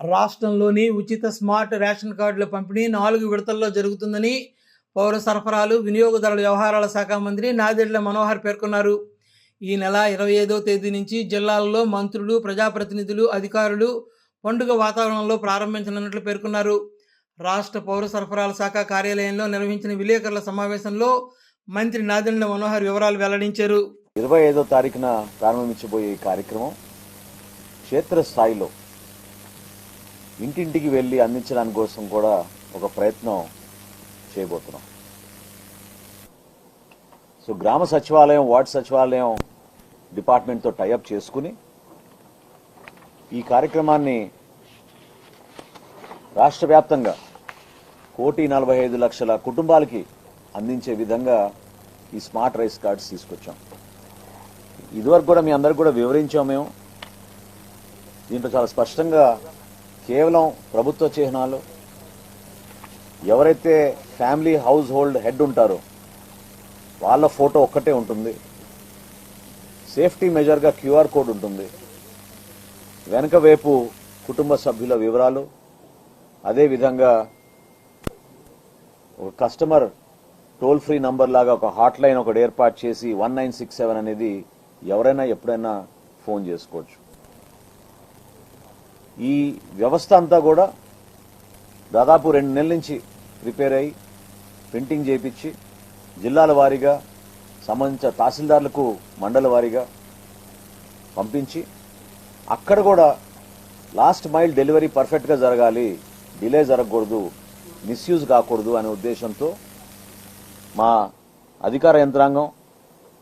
రాష్ట్రంలోని ఉచిత smart ration కార్డుల పంపిణీ నాలుగు విడతల్లో జరుగుతుందని పౌర సరఫరాలు వినియోగదారుల వ్యవహారాల శాఖ మంత్రి నాదెడ్ల మనోహర్ పేర్కొన్నారు. ఈ నెల ఇరవై ఐదో తేదీ నుంచి జిల్లాలలో మంత్రులు ప్రజాప్రతినిధులు అధికారులు పండుగ వాతావరణంలో ప్రారంభించనున్నట్లు పేర్కొన్నారు. రాష్ట్ర పౌర సరఫరాల శాఖ కార్యాలయంలో నిర్వహించిన విలేకరుల సమావేశంలో మంత్రి నాదెండ్ల మనోహర్ వివరాలు వెల్లడించారు. ఇరవై ఐదో తారీఖున ప్రారంభించబోయే ఈ కార్యక్రమం క్షేత్రస్థాయిలో ఇంటింటికి వెళ్ళి అందించడానికి కోసం కూడా ఒక ప్రయత్నం చేయబోతున్నాం. సో గ్రామ సచివాలయం వార్డు సచివాలయం డిపార్ట్మెంట్తో టైఅప్ చేసుకుని ఈ కార్యక్రమాన్ని రాష్ట్ర వ్యాప్తంగా కోటి నలభై ఐదు లక్షల కుటుంబాలకి అందించే విధంగా ఈ స్మార్ట్ రైస్ కార్డ్స్ తీసుకొచ్చాం. ఇదివరకు కూడా మీ అందరికి కూడా వివరించాం మేము. దీంట్లో చాలా స్పష్టంగా కేవలం ప్రభుత్వ చిహ్నాలు. ఎవరైతే ఫ్యామిలీ హౌస్ హోల్డ్ హెడ్ ఉంటారో వాళ్ళ ఫోటో ఒక్కటే ఉంటుంది. సేఫ్టీ మెజర్గా క్యూఆర్ కోడ్ ఉంటుంది. వెనక వైపు కుటుంబ సభ్యుల వివరాలు అదేవిధంగా ఒక కస్టమర్ టోల్ ఫ్రీ నంబర్ లాగా ఒక హాట్ లైన్ ఒకటి ఏర్పాటు చేసి వన్ నైన్ సిక్స్ సెవెన్ అనేది ఎవరైనా ఎప్పుడైనా ఫోన్ చేసుకోవచ్చు. ఈ వ్యవస్థ అంతా కూడా దాదాపు రెండు నెలల నుంచి రిపేర్ అయ్యి ప్రింటింగ్ చేయించి జిల్లాల వారీగా సంబంధించిన తహసీల్దార్లకు మండల వారీగా పంపించి అక్కడ కూడా లాస్ట్ మైల్ డెలివరీ పర్ఫెక్ట్గా జరగాలి డిలే జరగకూడదు మిస్యూజ్ కాకూడదు అనే ఉద్దేశంతో మా అధికార యంత్రాంగం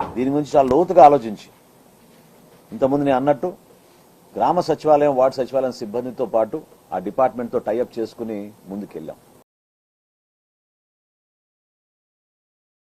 దీని గురించి చాలా లోతుగా ఆలోచించి ఇంతకుముందు నేను అన్నట్టు గ్రామ సచివాలయం వార్డు సచివాలయం సిబ్బందితో పాటు ఆ డిపార్ట్మెంట్తో టైఅప్ చేసుకుని ముందుకెళ్ళాం.